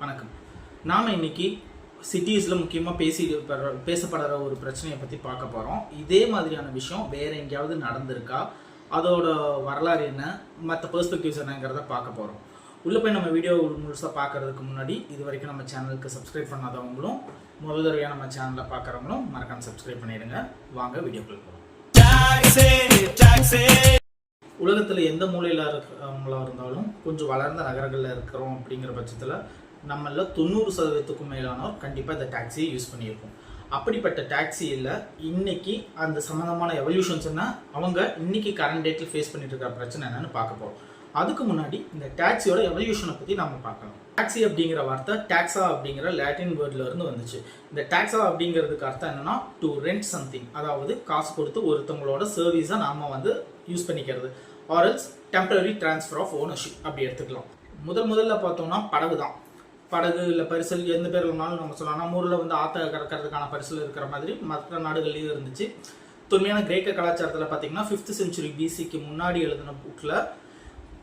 வணக்கம். நாம் இன்னைக்கு சிட்டிஸில் முக்கியமாக பேசி பேசப்படுற ஒரு பிரச்சனையை பற்றி பார்க்க போகிறோம் இதே மாதிரியான விஷயம் வேறு எங்கேயாவது நடந்திருக்கா? அதோட வரலாறு என்ன? மற்ற பெர்ஸ்பெக்டிவ்ஸ் என்னங்கிறத பார்க்க போகிறோம் உள்ளே போய் நம்ம வீடியோ முழுசாக பார்க்கறதுக்கு முன்னாடி இது வரைக்கும் நம்ம சேனலுக்கு சப்ஸ்கிரைப் பண்ணாதவங்களும் முதல் தடவையாக நம்ம சேனலில் பார்க்குறவங்களும் மறக்காமல் சப்ஸ்கிரைப் பண்ணிடுங்க. வாங்க வீடியோக்குள்ள போகிறோம் உலகத்தில் எந்த மூலையில் இருக்கிறவங்களா இருந்தாலும் கொஞ்சம் வளர்ந்த நகரங்களில் இருக்கிறோம் அப்படிங்கிற பட்சத்தில் நம்மள தொண்ணூறு சதவீதத்துக்கும் மேலானோர் கண்டிப்பாக இந்த டாக்ஸியை யூஸ் பண்ணியிருக்கோம் அப்படிப்பட்ட டாக்ஸியில் இன்னைக்கு அந்த சம்மந்தமான எவல்யூஷன்ஸ்னால் அவங்க இன்னைக்கு கரண்ட் டேட்டில் ஃபேஸ் பண்ணிட்டு இருக்கிற பிரச்சனை என்னன்னு பார்க்க போகிறோம் அதுக்கு முன்னாடி இந்த டாக்ஸியோட எவல்யூஷனை பற்றி நம்ம பார்க்கலாம் டாக்ஸி அப்படிங்கிற வார்த்தை டாக்ஸா அப்படிங்கிற லாட்டின் வேர்ட்ல இருந்து வந்துச்சு. இந்த டாக்ஸா அப்படிங்கிறதுக்கு அர்த்தம் என்னன்னா டு ரெண்ட் சம்திங் அதாவது காசு கொடுத்து ஒருத்தவங்களோட சர்வீஸை நாம வந்து யூஸ் பண்ணிக்கிறது. RLS temporary transfer of ownership அப்படி எடுத்துக்கலாம். முதல் முதல்ல பார்த்தோம்னா படகு தான் படகு இல்லை பரிசல் எந்த பேர் வேணாலும் நம்ம சொல்லலாம். நம்ம ஊரில் வந்து ஆற்ற கறக்கிறதுக்கான பரிசல் இருக்கிற மாதிரி மற்ற நாடுகள்லையும் இருந்துச்சு. தொன்மையான கிரேக்க கலாச்சாரத்தில் பார்த்தீங்கன்னா ஃபிஃப்த் செஞ்சுரி பிசிக்கு முன்னாடி எழுதின புக்கில்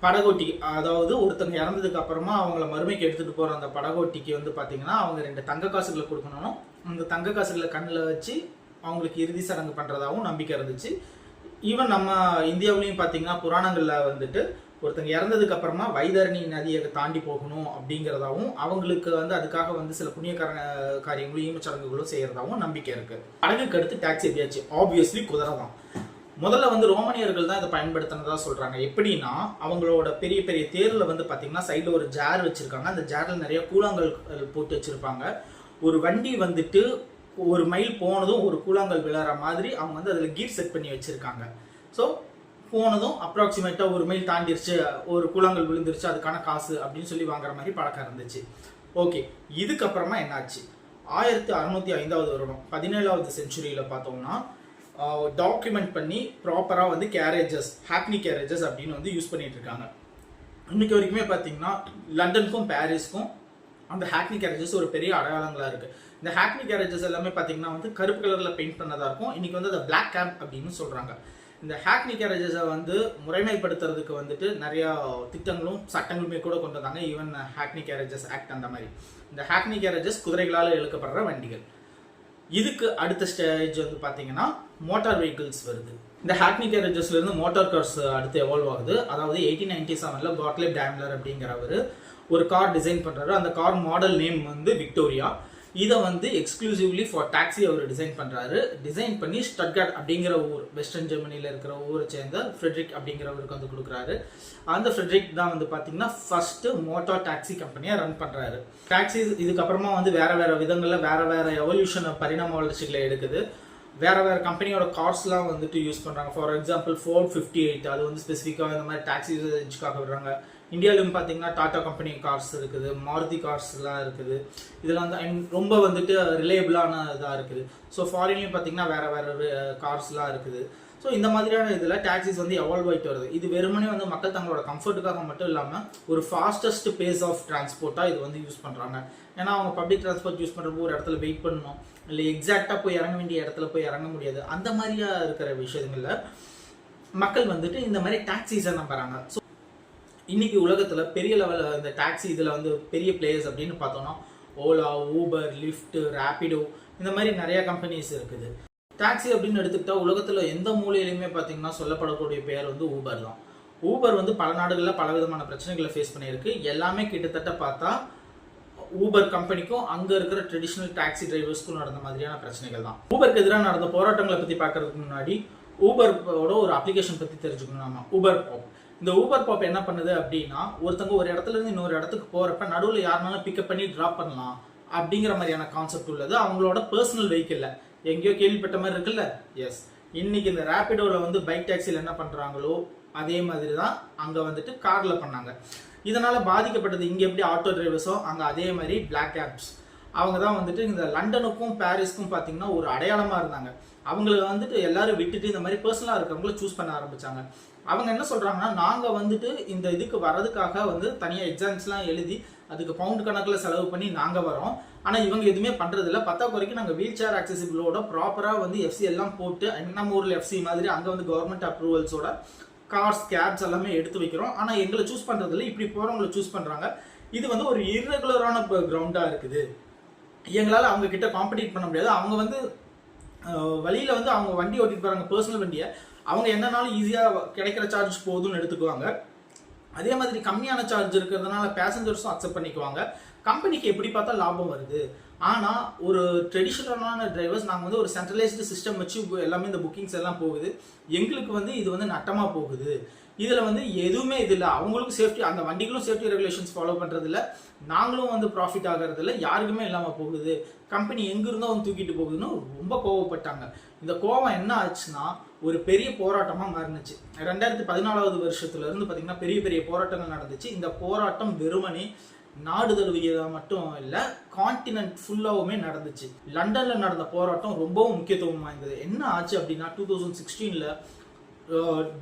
படகோட்டி அதாவது ஒருத்தங்க இறந்ததுக்கு அப்புறமா அவங்கள மறுமைக்கு எடுத்துட்டு போகிற அந்த படகோட்டிக்கு வந்து பார்த்தீங்கன்னா அவங்க ரெண்டு தங்க காசுகளை கொடுக்கணும் அந்த தங்க காசுகளை கண்ணில் வச்சு அவங்களுக்கு இறுதி சடங்கு பண்ணுறதாகவும் நம்பிக்கை இருந்துச்சு. ஈவன் நம்ம இந்தியாவிலையும் பார்த்தீங்கன்னா புராணங்களில் வந்துட்டு ஒருத்தங்க இறந்ததுக்கு அப்புறமா வைதரணி நதியை தாண்டி போகணும் அப்படிங்கிறதாவும் அவங்களுக்கு வந்து அதுக்காக வந்து சில புண்ணியக்கார காரியங்களும் ஈமச்சடங்குகளும் செய்யறதாவும் நம்பிக்கை இருக்கு. படகுக்கு அடுத்து டாக்ஸி எப்படியாச்சு? ஆப்வியஸ்லி குதிரை தான் முதல்ல வந்து ரோமானியர்கள் தான் இதை பயன்படுத்தினதா சொல்றாங்க. எப்படின்னா அவங்களோட பெரிய பெரிய தேர்ல வந்து பாத்தீங்கன்னா சைடுல ஒரு ஜார் வச்சிருக்காங்க. அந்த ஜார்ல நிறைய கூழாங்கல் போட்டு வச்சிருப்பாங்க. ஒரு வண்டி வந்துட்டு ஒரு மைல் போனதும் ஒரு கூழாங்கல் விழற மாதிரி அவங்க வந்து அதுல கீர் செட் பண்ணி வச்சிருக்காங்க. ஸோ போனதும் அப்ராக்சிமேட்டாக ஒரு மைல் தாண்டிருச்சு. ஒரு கூழாங்கல் விழுந்துருச்சு அதுக்கான காசு அப்படின்னு சொல்லி வாங்குற மாதிரி பழக்கம் இருந்துச்சு. ஓகே இதுக்கப்புறமா என்னாச்சு? ஆயிரத்தி அறுநூத்தி ஐந்தாவது வருடம் பதினேழாவது செஞ்சுரியில பார்த்தோம்னா டாக்குமெண்ட் பண்ணி ப்ராப்பராக வந்து கேரேஜஸ் ஹாப்னி கேரேஜஸ் அப்படின்னு வந்து யூஸ் பண்ணிட்டு இருக்காங்க. இன்னைக்கு வரைக்குமே பார்த்தீங்கன்னா லண்டனுக்கும் பாரிஸ்க்கும் அந்த ஹாக்னி கேரேஜஸ் ஒரு பெரிய அடையாளங்களா இருக்கு. இந்த ஹாக்னி கேரேஜஸ் எல்லாமே பார்த்தீங்கன்னா வந்து கருப்பு கலர்ல பெயிண்ட் பண்ணதா இருக்கும். இன்னைக்கு வந்து அதை பிளாக் கேப் அப்படின்னு சொல்றாங்க. இந்த ஹேக்னி கேரேஜஸை வந்து முறைமைப்படுத்துறதுக்கு வந்துட்டு நிறையா திட்டங்களும் சட்டங்களுமே கூட கொண்டு வந்தாங்க. ஈவன் ஹாக்னி கேரேஜஸ் ஆக்ட் அந்த மாதிரி. இந்த ஹேக்னி கேரேஜஸ் குதிரைகளால் இழுக்கப்படுற வண்டிகள். இதுக்கு அடுத்த ஸ்டேஜ் வந்து பார்த்தீங்கன்னா மோட்டார் வெஹிக்கிள்ஸ் வருது. இந்த ஹேக்னி கேரேஜஸ்ல இருந்து மோட்டார் கார்ஸ் அடுத்து எவால்வ் ஆகுது. அதாவது எயிட்டீன் நைன்டி செவன்ல காட்லெப் டேம்லர் அப்படிங்கிறவர் ஒரு கார் டிசைன் பண்ணுறாரு அந்த கார் மாடல் நேம் வந்து விக்டோரியா இதை வந்து எக்ஸ்க்ளூசிவ்லி ஃபார் டாக்ஸி அவர் டிசைன் பண்ணுறாரு டிசைன் பண்ணி ஸ்டட்கார்ட் அப்படிங்கிற ஊர் வெஸ்டர்ன் ஜெர்மனியில் இருக்கிற ஊரை சேர்ந்த ஃப்ரெட்ரிக் அப்படிங்கிறவருக்கு வந்து கொடுக்குறாரு. அந்த ஃப்ரெட்ரிக் தான் வந்து பார்த்தீங்கன்னா ஃபர்ஸ்ட் மோட்டார் டாக்ஸி கம்பெனியை ரன் பண்ணுறாரு டாக்ஸி இதுக்கப்புறமா வந்து வேறு வேறு விதங்களில் வேறு வேறு எவல்யூஷன் பரிணாம வளர்ச்சிகளை எடுக்குது. வேறு வேறு கம்பெனியோட கார்ஸ்லாம் வந்துட்டு யூஸ் பண்ணுறாங்க for example four fifty eight அது வந்து ஸ்பெசிஃபிக்காக இந்த மாதிரி டாக்ஸி யூசேஜ்க்காக விடுறாங்க. இந்தியாவிலும் பார்த்தீங்கன்னா டாடா கம்பெனி கார்ஸ் இருக்குது மாருதி கார்ஸ்லாம் இருக்குது. இதெல்லாம் வந்து and ரொம்ப வந்துட்டு ரிலேபிளான இதாக இருக்குது. ஸோ ஃபாரின்லையும் பார்த்தீங்கன்னா வேறு வேறு கார்ஸ்லாம் இருக்குது. ஸோ இந்த மாதிரியான இதில் டாக்ஸிஸ் வந்து எவால்வ் ஆகிட்டு வருது. இது வெறுமனே வந்து மக்கள் தங்களோட கம்ஃபர்ட்டுக்காக மட்டும் இல்லாமல் ஒரு ஃபாஸ்டஸ்ட் பேஸ் ஆஃப் டிரான்ஸ்போர்ட்டாக இது வந்து யூஸ் பண்ணுறாங்க ஏன்னா அவங்க பப்ளிக் டிரான்ஸ்போர்ட் யூஸ் பண்ணுறப்போ ஒரு இடத்துல வெயிட் பண்ணணும். இல்லை எக்ஸாக்டாக போய் இறங்க வேண்டிய இடத்துல போய் இறங்க முடியாது. அந்த மாதிரியா இருக்கிற விஷயங்களில் மக்கள் வந்துட்டு இந்த மாதிரி டாக்ஸிஸை நம்புறாங்க. ஸோ இன்னைக்கு உலகத்தில் பெரிய லெவலில் இந்த டாக்ஸி இதில் வந்து பெரிய பிளேயர்ஸ் அப்படின்னு பார்த்தோன்னா ஓலா ஊபர் லிஃப்ட் ரேபிடோ இந்த மாதிரி நிறையா கம்பெனிஸ் இருக்குது. டாக்ஸி அப்படின்னு எடுத்துக்கிட்டால் உலகத்தில் எந்த மூலையிலையுமே பார்த்தீங்கன்னா சொல்லப்படக்கூடிய பேர் வந்து ஊபர் தான். ஊபர் வந்து பல நாடுகளில் பல விதமான பிரச்சனைகளை ஃபேஸ் பண்ணியிருக்கு. எல்லாமே கிட்டத்தட்ட பார்த்தா ஊபர் கம்பெனிக்கும் அங்கே இருக்கிற ட்ரெடிஷ்னல் டாக்ஸி டிரைவர்ஸ்க்கும் நடந்த மாதிரியான பிரச்சனைகள் தான். ஊபருக்கு எதிராக நடந்த போராட்டங்களை பற்றி பார்க்கறதுக்கு முன்னாடி ஊபரோட ஒரு அப்ளிகேஷன் பற்றி தெரிஞ்சுக்கணும் நம்ம ஊபர் பாப் இந்த ஊபர் பாப் என்ன பண்ணுது அப்படின்னா ஒருத்தங்க ஒரு இடத்துல இருந்து இன்னொரு இடத்துக்கு போறப்ப நடுவில் யாருனாலும் பிக்கப் பண்ணி டிராப் பண்ணலாம் அப்படிங்கிற மாதிரியான கான்செப்ட் உள்ளது. அவங்களோட பர்சனல் வெஹிக்கிள்ல எங்கேயோ கேள்விப்பட்ட மாதிரி இருக்குல்ல? எஸ் இன்னைக்கு இந்த ரேபிடோல வந்து பைக் டாக்ஸியில் என்ன பண்ணுறாங்களோ அதே மாதிரி தான் அங்கே வந்துட்டு காரில் பண்ணாங்க. இதனால் பாதிக்கப்பட்டது இங்கே எப்படி ஆட்டோ டிரைவர்ஸோ அங்கே அதே மாதிரி பிளாக் கேப்ஸ் அவங்க தான் வந்துட்டு இந்த லண்டனுக்கும் பாரிஸ்க்கும் பார்த்தீங்கன்னா ஒரு அடையாளமாக இருந்தாங்க. அவங்கள வந்துட்டு எல்லாரும் விட்டுட்டு இந்த மாதிரி பர்சனலாக இருக்கிறவங்கள சூஸ் பண்ண ஆரம்பித்தாங்க அவங்க என்ன சொல்கிறாங்கன்னா நாங்கள் வந்துட்டு இந்த இதுக்கு வர்றதுக்காக வந்து தனியாக எக்ஸாம்ஸ்லாம் எழுதி அதுக்கு பவுண்ட் கணக்கில் செலவு பண்ணி நாங்கள் வரோம் ஆனால் இவங்க எதுவுமே பண்ணுறதில்ல பத்தாக்குறைக்கு நாங்கள் வீல் சேர் ஆக்சசிபிளோட ப்ராப்பராக வந்து எஃப்சி எல்லாம் போட்டு நம்ம ஊரில் எஃப்சி மாதிரி அங்கே வந்து கவர்மெண்ட் அப்ரூவல்ஸோட கார்ஸ் கேப்ஸ் எல்லாமே எடுத்து வைக்கிறோம். ஆனால் எங்களை சூஸ் பண்ணுறதில்ல இப்படி போகிறவங்களை சூஸ் பண்ணுறாங்க இது வந்து ஒரு இர்ரெகுலரான கிரவுண்டாக இருக்குது. எங்களால் அவங்க கிட்ட காம்படிட் பண்ண முடியாது. அவங்க வந்து வழியில் வந்து அவங்க வண்டி ஓட்டிட்டு போகிறாங்க பர்சனல் வண்டியை. அவங்க என்னனாலும் ஈஸியாக கிடைக்கிற சார்ஜ் போதும்னு எடுத்துக்குவாங்க. அதே மாதிரி கம்மியான சார்ஜ் இருக்கிறதுனால பேசஞ்சர்ஸும் அக்செப்ட் பண்ணிக்குவாங்க. கம்பெனிக்கு எப்படி பார்த்தா லாபம் வருது. ஆனால் ஒரு ட்ரெடிஷ்னலான டிரைவர்ஸ் நாங்கள் வந்து ஒரு சென்ட்ரலைஸ்டு சிஸ்டம் வச்சு எல்லாமே இந்த புக்கிங்ஸ் எல்லாம் போகுது. எங்களுக்கு வந்து இது வந்து நட்டமாக போகுது. இதில் வந்து எதுவுமே இது இல்லை. அவங்களுக்கும் சேஃப்டி அந்த வண்டிகளும் சேஃப்டி ரெகுலேஷன்ஸ் ஃபாலோ பண்ணுறதில்ல நாங்களும் வந்து ப்ராஃபிட் ஆகிறதில்ல. யாருக்குமே இல்லாமல் போகுது. கம்பெனி எங்கிருந்தோ வந்து தூக்கிட்டு போகுதுன்னு ரொம்ப கோவப்பட்டாங்க. இந்த கோவம் என்ன ஆச்சுன்னா ஒரு பெரிய போராட்டமாக மாறினுச்சு. ரெண்டாயிரத்தி பதினாலாவது வருஷத்துலேருந்து பார்த்திங்கன்னா பார்த்தீங்கன்னா பெரிய பெரிய போராட்டங்கள் நடந்துச்சு. இந்த போராட்டம் வெறுமனே நாடு தழுவியதாக மட்டும் இல்லை கான்டினென்ட் ஃபுல்லாகவுமே நடந்துச்சு. லண்டனில் நடந்த போராட்டம் ரொம்பவும் முக்கியத்துவம் வாய்ந்தது. என்ன ஆச்சு அப்படின்னா டூ தௌசண்ட் சிக்ஸ்டீனில்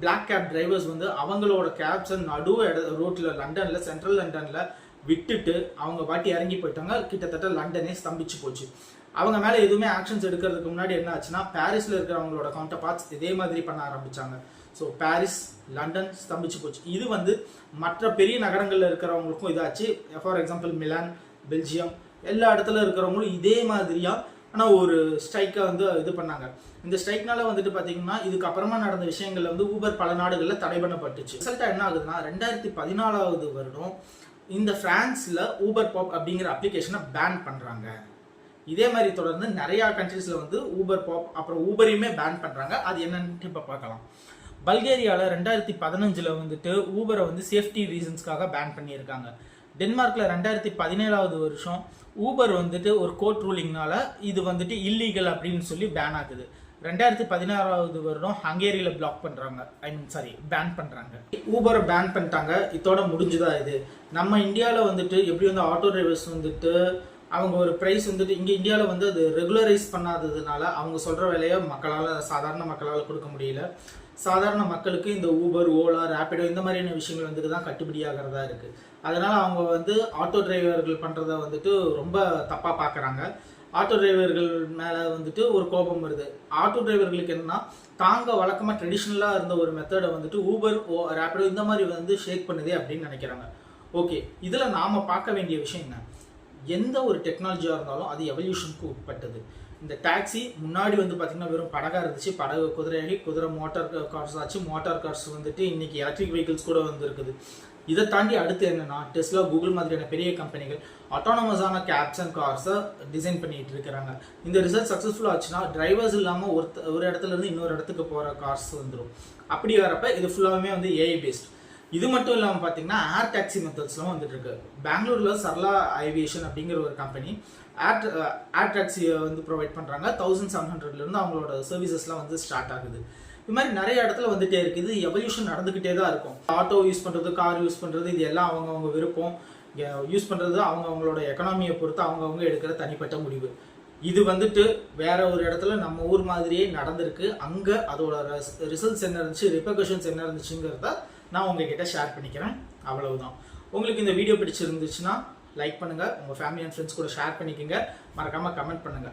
பிளாக் கேப் டிரைவர்ஸ் வந்து அவங்களோட கேப்ஸை நடு ரோட்டில் லண்டனில் சென்ட்ரல் லண்டனில் விட்டுட்டு அவங்க பாட்டி இறங்கி போயிட்டாங்க. கிட்டத்தட்ட லண்டனே ஸ்தம்பிச்சு போச்சு. அவங்க மேலே எதுவுமே ஆக்ஷன்ஸ் எடுக்கிறதுக்கு முன்னாடி என்ன ஆச்சுன்னா பாரிஸில் இருக்கிறவங்களோட கவுண்டர் பார்ட்ஸ் இதே மாதிரி பண்ண ஆரம்பிச்சாங்க. ஸோ பாரிஸ் லண்டன் ஸ்தம்பிச்சு போச்சு. இது வந்து மற்ற பெரிய நகரங்களில் இருக்கிறவங்களுக்கும் இதாச்சு. ஃபார் எக்ஸாம்பிள் மிலான் பெல்ஜியம் எல்லா இடத்துல இருக்கிறவங்களும் இதே மாதிரியா ஆனால் ஒரு ஸ்ட்ரைக்கை வந்து இது பண்ணாங்க. இந்த ஸ்ட்ரைக்னால வந்துட்டு பார்த்தீங்கன்னா இதுக்கப்புறமா நடந்த விஷயங்கள்ல வந்து ஊபர் பல நாடுகளில் தடை பண்ணப்பட்டுச்சு. ரிசல்ட்டாக என்ன ஆகுதுன்னா ரெண்டாயிரத்தி பதினாலாவது வருடம் இந்த ஃப்ரான்ஸில் ஊபர் பாப் அப்படிங்கிற அப்ளிகேஷனை பேன் பண்ணுறாங்க இதே மாதிரி தொடர்ந்து நிறையா கண்ட்ரீஸில் வந்து ஊபர் பாப் அப்புறம் ஊபரையுமே பேன் பண்ணுறாங்க அது என்னன்ட்டு இப்போ பார்க்கலாம். பல்கேரியாவில் ரெண்டாயிரத்தி பதினஞ்சில் வந்துட்டு ஊபரை வந்து சேஃப்டி ரீசன்ஸ்க்காக பேன் பண்ணியிருக்காங்க. டென்மார்க்கில் ரெண்டாயிரத்தி பதினேழாவது வருஷம் ஊபர் வந்துட்டு ஒரு கோர்ட் ரூலிங்னால இது வந்துட்டு இல்லீகல் அப்படின்னு சொல்லி பேன் ஆகுது. ரெண்டாயிரத்தி பதினாறாவது வருடம் ஹங்கேரியில் பிளாக் பண்ணுறாங்க ஐ மீன் சாரி பேன் பண்ணுறாங்க ஊபரை பேன் பண்ணிட்டாங்க. இதோட முடிஞ்சுதான் இது? நம்ம இந்தியாவில் வந்துட்டு எப்படி வந்து ஆட்டோ டிரைவர்ஸ் வந்துட்டு அவங்க ஒரு ப்ரைஸ் வந்துட்டு இங்கே இந்தியாவில் வந்து அது ரெகுலரைஸ் பண்ணாததுனால அவங்க சொல்கிற விலையை மக்களால் சாதாரண மக்களால் கொடுக்க முடியல. சாதாரண மக்களுக்கு இந்த ஊபர் ஓலா ரேப்பிடோ இந்த மாதிரியான விஷயங்கள் வந்துட்டு தான் கட்டுப்படியாகிறதா இருக்குது அதனால் அவங்க வந்து ஆட்டோ டிரைவர்கள் பண்ணுறத வந்துட்டு ரொம்ப தப்பாக பார்க்குறாங்க ஆட்டோ டிரைவர்கள் மேலே வந்துட்டு ஒரு கோபம் வருது. ஆட்டோ டிரைவர்களுக்கு என்னன்னா தாங்க வழக்கமாக ட்ரெடிஷ்னலாக இருந்த ஒரு மெத்தடை வந்துட்டு ஊபர் ஓ ரேப்பிடோ இந்த மாதிரி வந்து ஷேக் பண்ணுதே அப்படின்னு நினைக்கிறாங்க. ஓகே இதில் நாம் பார்க்க வேண்டிய விஷயம் என்ன? எந்த ஒரு டெக்னாலஜியாக இருந்தாலும் அது எவல்யூஷனுக்கு உட்பட்டது. இந்த டாக்ஸி முன்னாடி வந்து பார்த்திங்கன்னா வெறும் படகாக இருந்துச்சு. படகு குதிரையாகி குதிரை மோட்டார் கார்ஸ் ஆச்சு. மோட்டார் கார்ஸ் வந்துட்டு இன்றைக்கி எலக்ட்ரிக் வெஹிக்கிள்ஸ் கூட வந்துருக்குது. இதை தாண்டி அடுத்து என்னென்னா டெஸ்லா கூகுள் மாதிரியான பெரிய கம்பெனிகள் அட்டானமஸான கேப்ஸ் அண்ட் கார்ஸை டிசைன் பண்ணிட்டு இருக்கிறாங்க. இந்த ரிசல்ட் சக்ஸஸ்ஃபுல் ஆச்சுன்னா டிரைவர்ஸ் இல்லாமல் ஒரு ஒரு இடத்துல இருந்து இன்னொரு இடத்துக்கு போகிற கார்ஸ் வந்துடும் அப்படி வரப்ப இது ஃபுல்லாகவே வந்து ஏஐ பேஸ்ட் இது மட்டும் இல்லாமல் பார்த்தீங்கன்னா ஏர் டாக்ஸி மெத்தட்ஸ்லாம் வந்துட்டு இருக்கு. பெங்களூர்ல சர்லா ஏவியேஷன் அப்படிங்கிற ஒரு கம்பெனி ஏர் ஏர் டாக்ஸியை வந்து ப்ரொவைட் பண்ணுறாங்க தௌசண்ட் செவன் ஹண்ட்ரட்லேருந்து அவங்களோட சர்வீசஸ்லாம் வந்து ஸ்டார்ட் ஆகுது. இது மாதிரி நிறைய இடத்துல வந்துட்டே இருக்கு. இது எவல்யூஷன் நடந்துக்கிட்டே தான் இருக்கும். ஆட்டோ யூஸ் பண்ணுறது கார் யூஸ் பண்ணுறது இது எல்லாம் அவங்கவுங்க விருப்பம். யூஸ் பண்ணுறது அவங்கவுங்களோட எக்கனாமியை பொறுத்து அவங்கவுங்க எடுக்கிற தனிப்பட்ட முடிவு. இது வந்துட்டு வேற ஒரு இடத்துல நம்ம ஊர் மாதிரியே நடந்திருக்கு. அங்கே அதோட ரிசல்ட்ஸ் என்ன இருந்துச்சு ரிப்பர்கஷன்ஸ் என்ன இருந்துச்சுங்கிறத நான் உங்ககிட்ட ஷேர் பண்ணிக்கிறேன். அவ்வளவுதான். உங்களுக்கு இந்த வீடியோ பிடிச்சிருந்துச்சுன்னா லைக் பண்ணுங்கள் உங்கள் ஃபேமிலி அண்ட் ஃப்ரெண்ட்ஸ் கூட ஷேர் பண்ணிக்கோங்க. மறக்காமல் கமெண்ட் பண்ணுங்க.